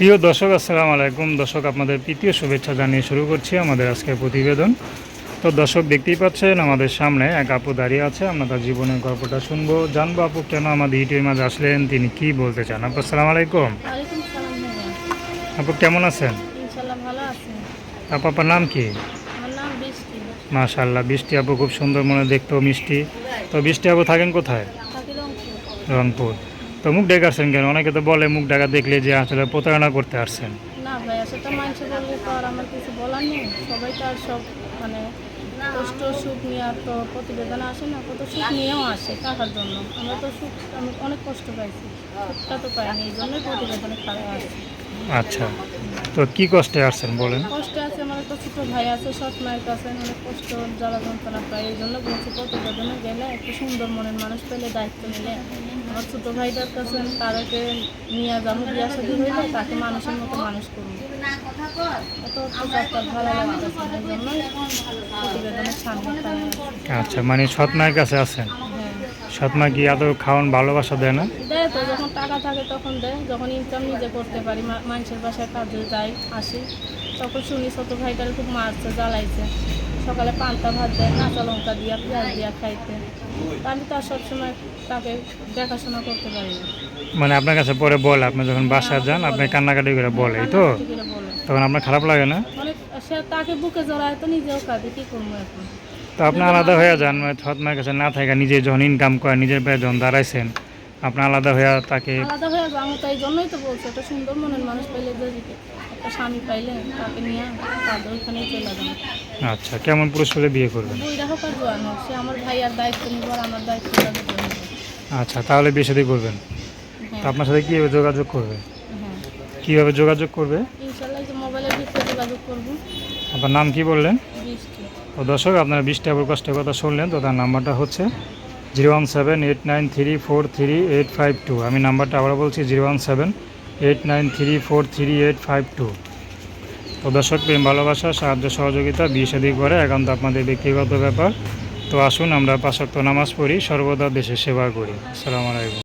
প্রিয় দর্শক আসসালামু আলাইকুম। দর্শক আপনাদের তৃতীয় শুভেচ্ছা জানিয়ে শুরু করছি আমাদের আজকের প্রতিবেদন। তো দর্শক দেখতেই পাচ্ছেন আমাদের সামনে এক আপু দাঁড়িয়ে আছে। আমরা তার জীবনের গল্পটা শুনব। জানব আপু কেন আমাদের ইউটিউবের মাঝে আসলেন? তিনি কি বলতে চান? আপু আসসালামু আলাইকুম। আপু কেমন আছেন? আপু আপনার নাম কি? মাশাল্লাহ বৃষ্টি। আপু খুব সুন্দর মনে দেখতো মিষ্টি। তো বৃষ্টি আপু থাকেন কোথায়? রংপুর। তো মুখ ডেকে আসছেন কেন? অনেকে তো বলে মুখ ডাকা দেখলে যে আসলে প্রতারণা করতে আসছেন। না ভাইয়া সেটা মানুষ বললে তো আর আমার কিছু বলার নেই। সবাই তো আর সব মানে কষ্ট সুখ নিয়ে আর তো প্রতিবেদন আসে না। কত সুখ নিয়েও আসে টাকার জন্য? আমরা তো সুখ আমি অনেক কষ্ট পাইছি। সুখটা তো পাইনি এই জন্যই প্রতিবেদনে খারাপ আসছে। আচ্ছা। তো কি কষ্টে আসছেন বলেন? কষ্টে ছোটো ভাই আছে, সৎ মায়ের কাছে অনেক কষ্ট, জ্বালা যন্ত্রণা পাই এই জন্য বলছি প্রতিবেদনে গেলে একটু সুন্দর মনের মানুষ পেলে দায়িত্ব নিলে। আমার ছোটো ভাইটার কাছে তাদেরকে নিয়ে যাব, বিয়া শাদী হইলে তাকে মানুষের মতো মানুষ করব। আচ্ছা মানে সৎ মায়ের কাছে আছেন। হ্যাঁ সৎ মা কি এত খাওয়ান ভালোবাসা দেয় না? দেয় তো যখন টাকা থাকে তখন দেয় যখন ইনকাম নিজে করতে পারি মানুষের বাসায় কাজে যাই আসি তখন শুনি ছোটো ভাইটার খুব মারছে জ্বালাইছে। সকালে পান্তা ভাত দেয় কাঁচা লঙ্কা দিয়া পেঁয়াজ দিয়া খাইতে। আমি তো আর সবসময় তাকে দেখাশোনা করতে পারি না। মানে আপনার কাছে পরে বলে আপনি যখন বাসায় যান আপনি কান্নাকাটি করে বলে তো? তখন আপনার খারাপ লাগে না? মানে সে তাকে বুকে জড়ায় তো নিজেও কাঁদে কী করব এখন? তো আপনি আলাদা হয়ে যান মানে সৎ মায়ের কাছে না থাকে নিজে যখন ইনকাম করে নিজের পায়ে যখন দাঁড়াইছেন আপনি আলাদা হয়ে তাকে আলাদা হয়ে যাব তাই জন্যই তো বলছে একটা সুন্দর মনের মানুষ পাইলে যদি একটা স্বামী পাইলে তাকে নিয়ে তাদের ওইখানেই চলে যাব। আচ্ছা কেমন পুরুষ হলে বিয়ে করবেন? হোক সে আমার ভাই আর দায়িত্ব নিব আর আমার দায়িত্ব তাদের আচ্ছা তাহলে বিয়ে শাদী করবেন? তো হ্যাঁ আপনার সাথে কীভাবে যোগাযোগ করবে? হ্যাঁ। কীভাবে যোগাযোগ করবে ইনশাল্লাহ এই যে মোবাইলের ভিতরে যোগাযোগ করব। আপনার নাম কি বললেন? তো দর্শক আপনারা বিশ টাকার কষ্টের কথা শুনলেন তো তার নাম্বারটা হচ্ছে zero one seven eight nine three four three eight five two. আমি নাম্বারটা আবার বলছি zero one seven eight nine three four three eight five two. তো দর্শক প্রেম ভালোবাসা সাহায্য সহযোগিতা বিয়ে শাদী করে একান্ত আপনাদের ব্যক্তিগত ব্যাপার। তো আসুন আমরা পাশাক্ত নামাজ পড়ি সর্বদা দেশের সেবা করি। আসসালামু আলাইকুম।